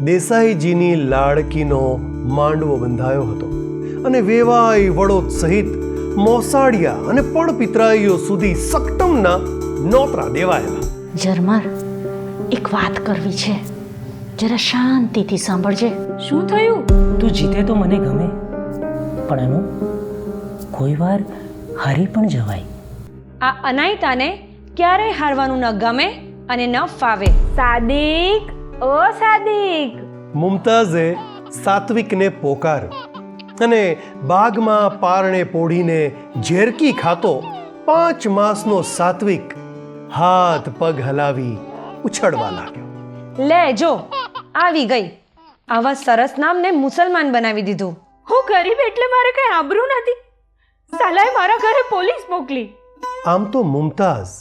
દેસાઈજીની લાડકીનો માંડવો બંધાયો હતો અને વેવાઈ વડોદ સહિત મોસાડિયા અને પણ પિતરાઈઓ સુધી સક્તમના નોતરા દેવાયેલા. ઝરમર એક વાત કરવી છે. જરા શાંતિથી સાંભળજે. શું થયું? તું જીતે તો મને ગમે પણ એનું કોઈ વાર હારી પણ જવાય. આ અનાયતાને ક્યારેય હારવાનું ન ગમે અને ન ફાવે. સાદિક ઓ સાદિક. મુમતાઝે સાત્વિકને પોકાર અને બાગમાં પારણે પોઢીને ઝેરકી ખાતો પાંચ માસનો સાત્વિક હાથ પગ હલાવી ઉછળવા લાગ્યો. લે જો આવી ગઈ. આવા સરસ નામને મુસલમાન બનાવી દીધું. હું ગરીબ એટલે મારે કઈ આબરૂ નથી. સાલાએ મારા ઘરે પોલીસ મોકલી. આમ તો મુમતાઝ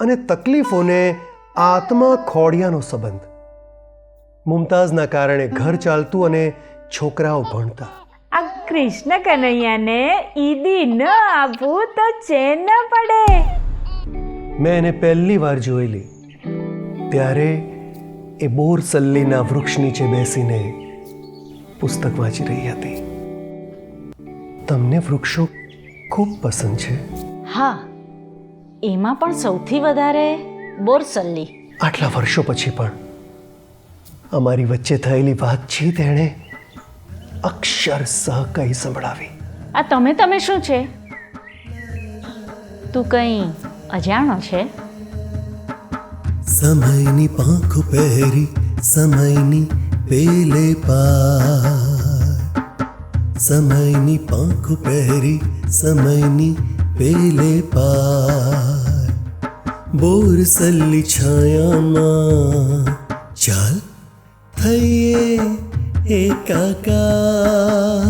અને તકલીફોને આત્મા ખોડિયાનો સંબંધ મુમતાઝના કારણે ઘર ચાલતું અને છોકરાઓ ભણતા. આ કૃષ્ણ કનૈયાને ઈદી ન આપવું તો ચેન ન પડે. મેં એને પહેલી વાર જોયેલી ત્યારે એ બોરસલ્લીના વૃક્ષ નીચે બેસીને પુસ્તક વાંચી રહી હતી. તમને વૃક્ષો ખૂબ પસંદ છે? હા એમાં પણ સૌથી વધારે બોરસલ્લી આટલા વર્ષો પછી પણ. અમારી વચ્ચે થયેલી વાતચીત એણે અક્ષરસહ કહી સંભળાવી. આ તમે તમે શું છે? તું કંઈ અજાણો છે? સમયની પાંખ પહેરી સમયની પેલે પાર. સમયની પાંખ પહેરી સમયની પેલે પાર. બોર સલ્લી છાયામાં ચાલ થઈએ એકાકાર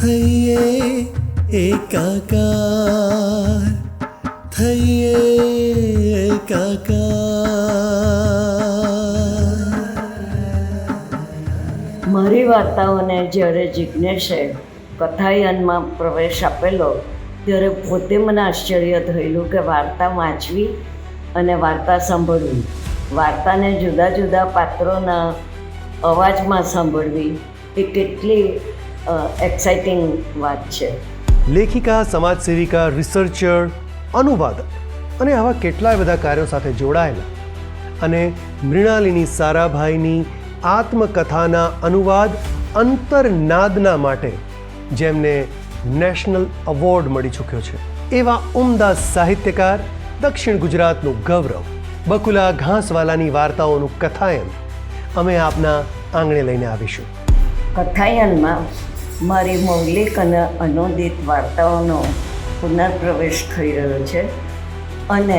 થઈએ એકાકાર થઈએ એકાકાર મારી વાર્તાઓને જ્યારે જિજ્ઞેશે કથાયનમાં પ્રવેશ આપેલો, ત્યારે પોતે મને આશ્ચર્ય થયેલું કે વાર્તા વાંચવી અને વાર્તા સાંભળવી વાર્તાને જુદા જુદા પાત્રોના અવાજમાં સાંભળવી એ કેટલી એક્સાઇટિંગ વાત છે. લેખિકા, સમાજસેવિકા રિસર્ચર અનુવાદક અને આવા કેટલાય બધા કાર્યો સાથે જોડાયેલા અને મૃણાલિની સારાભાઈની આત્મકથાના અનુવાદ અંતરનાદના માટે જેમને નેશનલ એવોર્ડ મળી ચૂક્યો છે. એવા ઉમદા સાહિત્યકાર દક્ષિણ ગુજરાતનું ગૌરવ બકુલા ઘાસવાલાની વાર્તાઓનું કથાયન અમે આપના આંગણે લઈને આવીશું. કથાયનમાં મારી મૌલિક અને અનુદિત વાર્તાઓનો પુનર્પ્રવેશ થઈ રહ્યો છે અને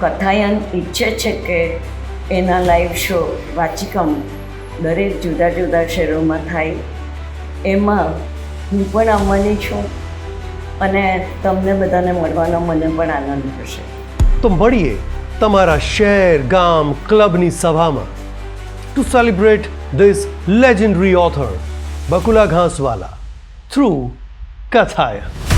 કથાયન ઈચ્છે છે કે એના લાઈવ શો વાચિકમ દરેક જુદા જુદા શહેરોમાં થાય. એમાં હું પણ આવવાની છું અને તમને બધાને મળવાનો મને પણ આનંદ થશે. તો મળીએ તમારા શહેર ગામ ક્લબની સભામાં to celebrate this legendary author Bakula Ghaswala through Kathayan.